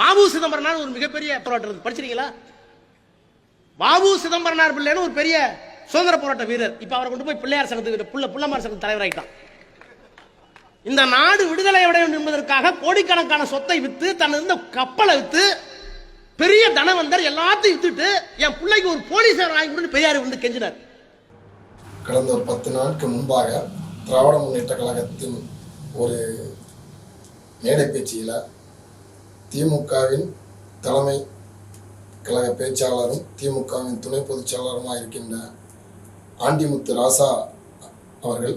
வாவு சிதம்பரனார் ஒரு மிகப்பெரிய போராட்டம் படிச்சிருக்கீங்களா? வாவு சிதம்பரனார் பிள்ளைன்னு ஒரு பெரிய சுதந்திர போராட்ட வீரர். இப்ப அவரை கொண்டு போய் பிள்ளையார் சங்கத்துக்கு புள்ள புள்ளமார் சங்க தலைவராயிட்டான். இந்த நாடு விடுதலை அடைய வேண்டும் என்பதற்காக கோடிக்கணக்கான சொத்தை வித்து தன் இருந்த கப்பலை வித்து பெரிய தனவந்தர் எல்லாத்தையும் வித்துட்டு என் பிள்ளைக்கு ஒரு போலீஸார் வாங்கி கொடுத்து பெரியார் வந்து கெஞ்சினார். கடந்த ஒரு பத்து நாட்கு முன்பாக திராவிட முன்னேற்ற கழகத்தின் ஒரு மேடை பேச்சியில் திமுகவின் தலைமை கழக பேச்சாளரும் திமுகவின் துணை பொதுச் செயலாளருமாக இருக்கின்ற ஆண்டிமுத்து ராசா அவர்கள்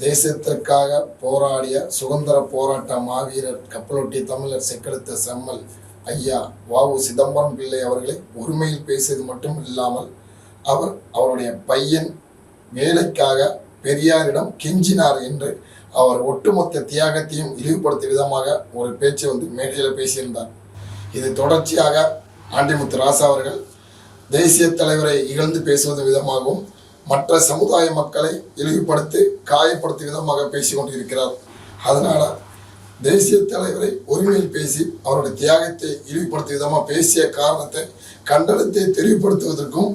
தேசத்திற்காக போராடிய சுதந்திர போராட்ட மாவீரர் கப்பலொட்டி தமிழர் செக்கெடுத்த செம்மல் ஐயா வாவு சிதம்பரம் பிள்ளை அவர்களை ஒருமையில் பேசியது மட்டும் இல்லாமல் அவர் அவருடைய பையன் வேலைக்காக பெரியாரிடம் கெஞ்சினார் என்று அவர் ஒட்டுமொத்த தியாகத்தையும் இழிவுபடுத்திய விதமாக ஒரு பேச்சு வந்து மேடையில் பேசியிருந்தார். இது தொடர்ச்சியாக ஆண்டிமுத்து ராசா அவர்கள் தேசிய தலைவரை இகழ்ந்து பேசுவது விதமாகவும் மற்ற சமுதாய மக்களை இழிவுபடுத்தி காயப்படுத்தும் விதமாக பேசிக் கொண்டிருக்கிறார். அதனால தேசிய தலைவரை ஒருமையில் பேசி அவருடைய தியாகத்தை இழிவுபடுத்தும் விதமாக பேசிய காரணத்தை கண்டனத்தை தெளிவுபடுத்துவதற்கும்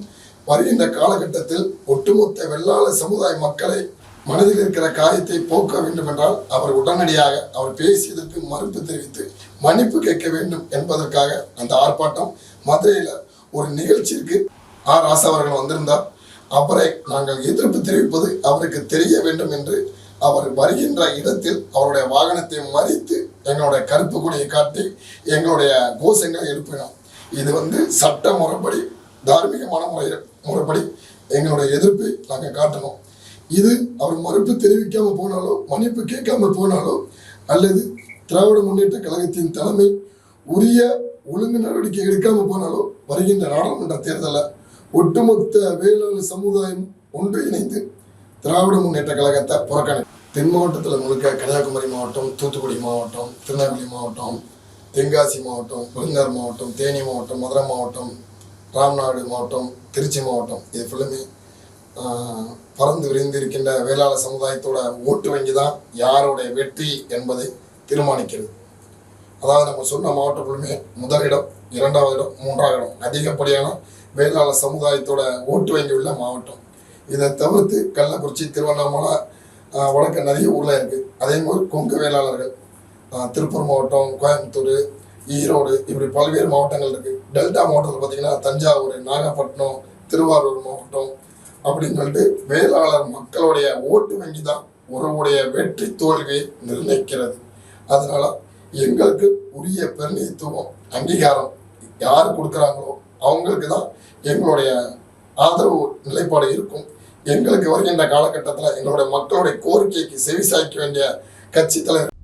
வருகின்ற காலகட்டத்தில் ஒட்டுமொத்த வெள்ளாள சமுதாய மக்களை மனதில் இருக்கிற காயத்தை போக்க வேண்டும் என்றால் அவர் உடனடியாக அவர் பேசியதற்கு மறுப்பு தெரிவித்து மன்னிப்பு கேட்க வேண்டும் என்பதற்காக அந்த ஆர்ப்பாட்டம் மதுரையில் ஒரு நிகழ்ச்சிக்கு ஆர் ராசா அவர்கள் வந்திருந்தார். அவரை நாங்கள் எதிர்ப்பு தெரிவிப்பது அவருக்கு தெரிய வேண்டும் என்று அவர் வருகின்ற இடத்தில் அவருடைய வாகனத்தை மறித்து எங்களுடைய கருப்பு கொடியை காட்டி எங்களுடைய கோஷங்களை எழுப்பினோம் இது வந்து சட்ட முறைப்படி தார்மீகமான முறை முறைப்படி எங்களுடைய எதிர்ப்பை நாங்கள் காட்டணும். இது அவர் மறுப்பு தெரிவிக்காமல் போனாலோ மன்னிப்பு கேட்காம போனாலோ அல்லது திராவிட முன்னேற்ற கழகத்தின் தலைமை உரிய ஒழுங்கு நடவடிக்கை எடுக்காமல் போனாலோ வருகின்ற நாடாளுமன்ற தேர்தலில் ஒட்டுமொத்த வேளாண் சமுதாயம் ஒன்று இணைந்து திராவிட முன்னேற்ற கழகத்தை புறக்கணி தென் மாவட்டத்தில் முழுக்க கன்னியாகுமரி மாவட்டம் தூத்துக்குடி மாவட்டம் திருநெல்வேலி மாவட்டம் தென்காசி மாவட்டம் விருந்தர் மாவட்டம் தேனி மாவட்டம் மதுரை மாவட்டம் ராம்நாடு மாவட்டம் திருச்சி மாவட்டம் இது ஃபுல்லுமே பறந்து விரிந்து இருக்கின்ற வேளாள சமுதாயத்தோட ஓட்டு வங்கி தான் யாருடைய வெற்றி என்பதை தீர்மானிக்கிறது. அதாவது நம்ம சொன்ன மாவட்டங்களுமே முதலிடம் இரண்டாவது இடம் மூன்றாவது இடம். அதிகப்படியான வேளாள சமுதாயத்தோட ஓட்டு வங்கி உள்ள மாவட்டம். இதை தவிர்த்து கள்ளக்குறிச்சி திருவண்ணாமலை வடக்கு நிறைய ஊரில் இருக்குது அதே மாதிரி கொங்கு வேளாளர்கள் திருப்பூர் மாவட்டம் கோயம்புத்தூர் ஈரோடு இப்படி பல்வேறு மாவட்டங்கள் இருக்குது டெல்டா மாவட்டத்தில் பார்த்தீங்கன்னா தஞ்சாவூர் நாகப்பட்டினம் திருவாரூர் மாவட்டம் அப்படின்னு சொல்லிட்டு வேளாளர் மக்களுடைய ஓட்டு வங்கி தான் உறவுடைய வெற்றி தோல்வியை நிர்ணயிக்கிறது. அதனால எங்களுக்கு உரிய பிரதிநிதித்துவம் அங்கீகாரம் யார் கொடுக்குறாங்களோ அவங்களுக்கு தான் எங்களுடைய ஆதரவு நிலைப்பாடு இருக்கும். எங்களுக்கு வருகின்ற காலகட்டத்தில் எங்களுடைய மக்களுடைய கோரிக்கைக்கு செவிசாய்க்க வேண்டிய கட்சி தலைவர்